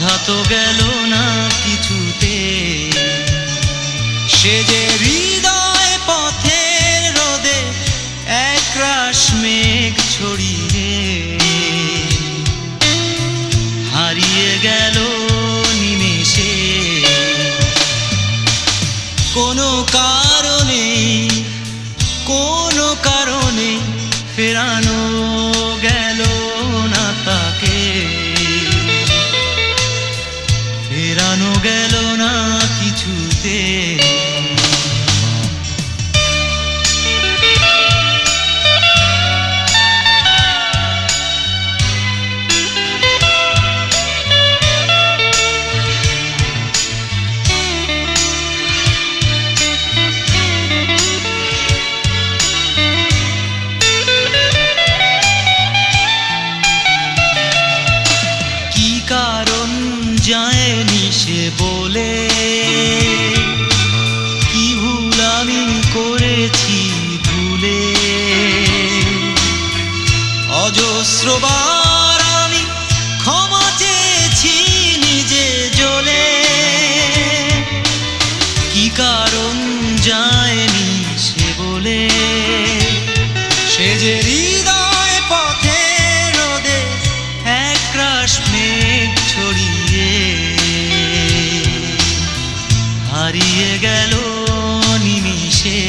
বাধা তো গেল না কিছুতে। সে যে হৃদয় পথের রোদে এক রাশ মেঘ ছড়িয়ে কারণ যায়নি সে বলে। কি ভুল আমি করেছি ভুলে। অজস্রবার হারিয়ে গেল নিমিষে।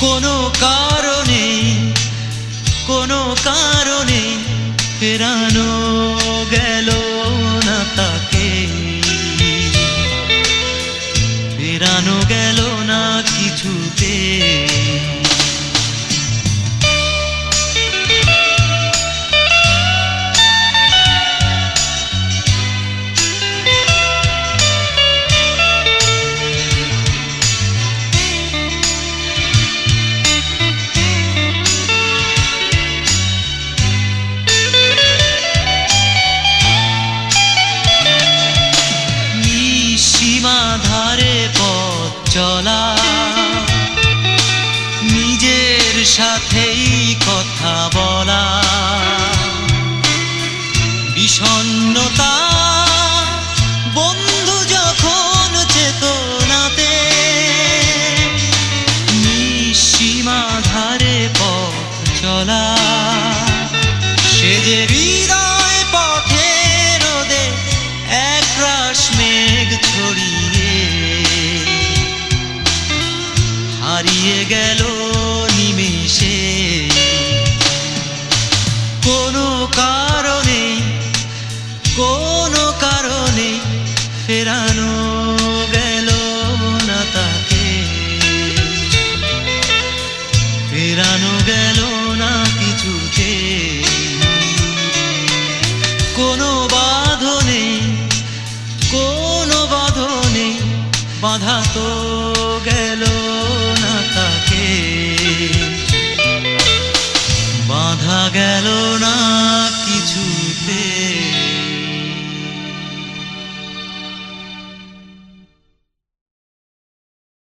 কোনো কারণে কোনো কারণে ফেরানো গেল না তাকে। ফেরানো গেল না কিছুতে। সাথেই কথা বলা। বিষণ্ণতা বন্ধু যখন চেতনাতে সীমা ধারে পথ চলা। সে যে হৃদয় পথে রোদে, একরাশ মেঘ ছড়িয়ে, হারিয়ে গেল বাধা তো গেল না তাকে। বাধা গেল না কিছু